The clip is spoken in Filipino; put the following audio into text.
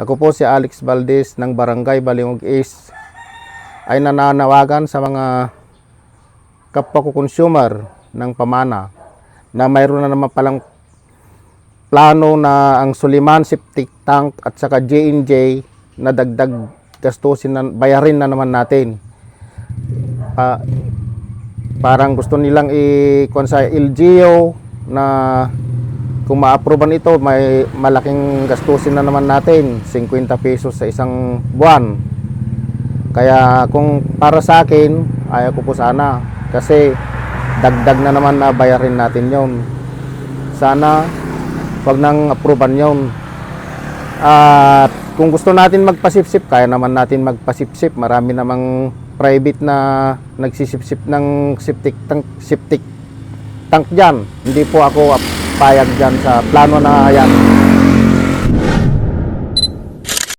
Ako po si Alex Valdez ng Barangay Balingog East ay nananawagan sa mga kapwa ko consumer ng pamana na mayroon na naman palang plano na ang Suliman Septic Tank at saka J&J na dagdag gastusin na bayarin na naman natin. Pa- parang gusto nilang LGU na kung ma-approvean ito, may malaking gastusin na naman natin, 50 pesos sa isang buwan. Kaya kung para sa akin, ayaw ko po sana. Kasi dagdag na naman na bayarin natin yon. Sana wag nang approvean yon. At kung gusto natin magpasipsip, kaya naman natin magpasipsip. Marami namang private na nagsisipsip ng septic tank, septic tank dyan. Hindi po ako payag dyan sa plano na yan.